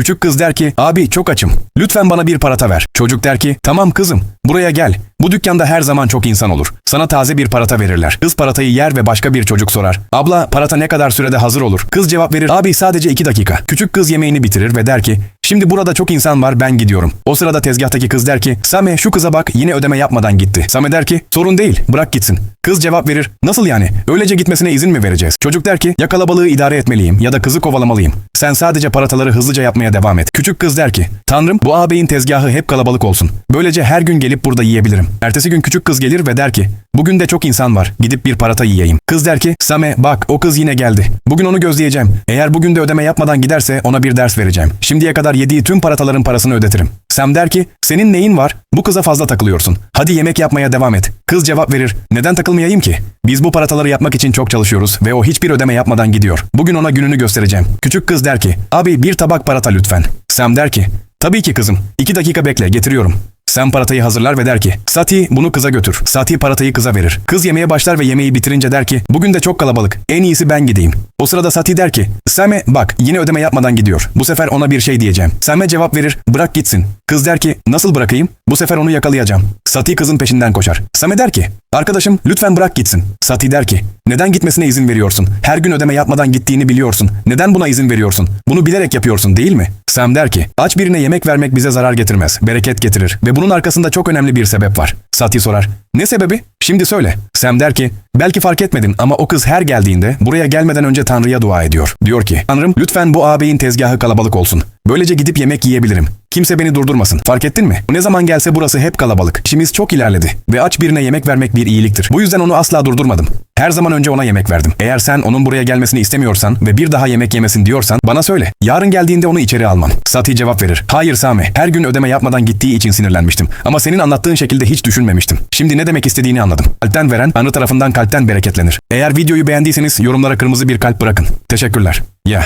Küçük kız der ki abi çok açım. Lütfen bana bir parata ver. Çocuk der ki tamam kızım buraya gel. Bu dükkanda her zaman çok insan olur. Sana taze bir parata verirler. Kız paratayı yer ve başka bir çocuk sorar. Abla parata ne kadar sürede hazır olur? Kız cevap verir abi sadece iki dakika. Küçük kız yemeğini bitirir ve der ki şimdi burada çok insan var ben gidiyorum. O sırada tezgahtaki kız der ki Same şu kıza bak yine ödeme yapmadan gitti. Same der ki sorun değil bırak gitsin. Kız cevap verir nasıl yani öylece gitmesine izin mi vereceğiz? Çocuk der ki ya kalabalığı idare etmeliyim ya da kızı kovalamalıyım. Sen sadece parataları hızlıca yapmaya devam et. Küçük kız der ki Tanrım bu ağabeyin tezgahı hep kalabalık olsun. Böylece her gün gelip burada yiyebilirim. Ertesi gün küçük kız gelir ve der ki bugün de çok insan var gidip bir parata yiyeyim. Kız der ki Same bak o kız yine geldi. Bugün onu gözleyeceğim. Eğer bugün de ödeme yapmadan giderse ona bir ders vereceğim. Şimdiye kadar yediği tüm parataların parasını ödetirim. Sam der ki senin neyin var? Bu kıza fazla takılıyorsun. Hadi yemek yapmaya devam et. Kız cevap verir. Neden takılmayayım ki? Biz bu parataları yapmak için çok çalışıyoruz ve o hiçbir ödeme yapmadan gidiyor. Bugün ona gününü göstereceğim. Küçük kız der ki abi bir tabak parata lütfen. Sam der ki tabii ki kızım. İki dakika bekle getiriyorum. Sam paratayı hazırlar ve der ki Sati bunu kıza götür. Sati paratayı kıza verir. Kız yemeye başlar ve yemeği bitirince der ki bugün de çok kalabalık. En iyisi ben gideyim. O sırada Sati der ki Sam'e bak yine ödeme yapmadan gidiyor. Bu sefer ona bir şey diyeceğim. Sam'e cevap verir bırak gitsin. Kız der ki nasıl bırakayım? Bu sefer onu yakalayacağım. Sati kızın peşinden koşar. Sam'e der ki arkadaşım lütfen bırak gitsin. Sati der ki neden gitmesine izin veriyorsun? Her gün ödeme yapmadan gittiğini biliyorsun. Neden buna izin veriyorsun? Bunu bilerek yapıyorsun değil mi? Sam der ki aç birine yemek vermek bize zarar getirmez. Bereket getirir. Ve bunun arkasında çok önemli bir sebep var. Sati sorar. Ne sebebi? Şimdi söyle. Sam der ki belki fark etmedin ama o kız her geldiğinde buraya gelmeden önce Tanrı'ya dua ediyor. Diyor ki Tanrım lütfen bu ağabeyin tezgahı kalabalık olsun. Böylece gidip yemek yiyebilirim. Kimse beni durdurmasın. Fark ettin mi? Ne zaman gelse burası hep kalabalık. İşimiz çok ilerledi. Ve aç birine yemek vermek bir iyiliktir. Bu yüzden onu asla durdurmadım. Her zaman önce ona yemek verdim. Eğer sen onun buraya gelmesini istemiyorsan ve bir daha yemek yemesin diyorsan bana söyle. Yarın geldiğinde onu içeri almam. Sati cevap verir. Hayır Sami. Her gün ödeme yapmadan gittiği için sinirlenmiştim. Ama senin anlattığın şekilde hiç düşünmemiştim. Şimdi ne demek istediğini anladım. Kalpten veren Tanrı tarafından kalpten bereketlenir. Eğer videoyu beğendiyseniz yorumlara kırmızı bir kalp bırakın. Teşekkürler. Ya.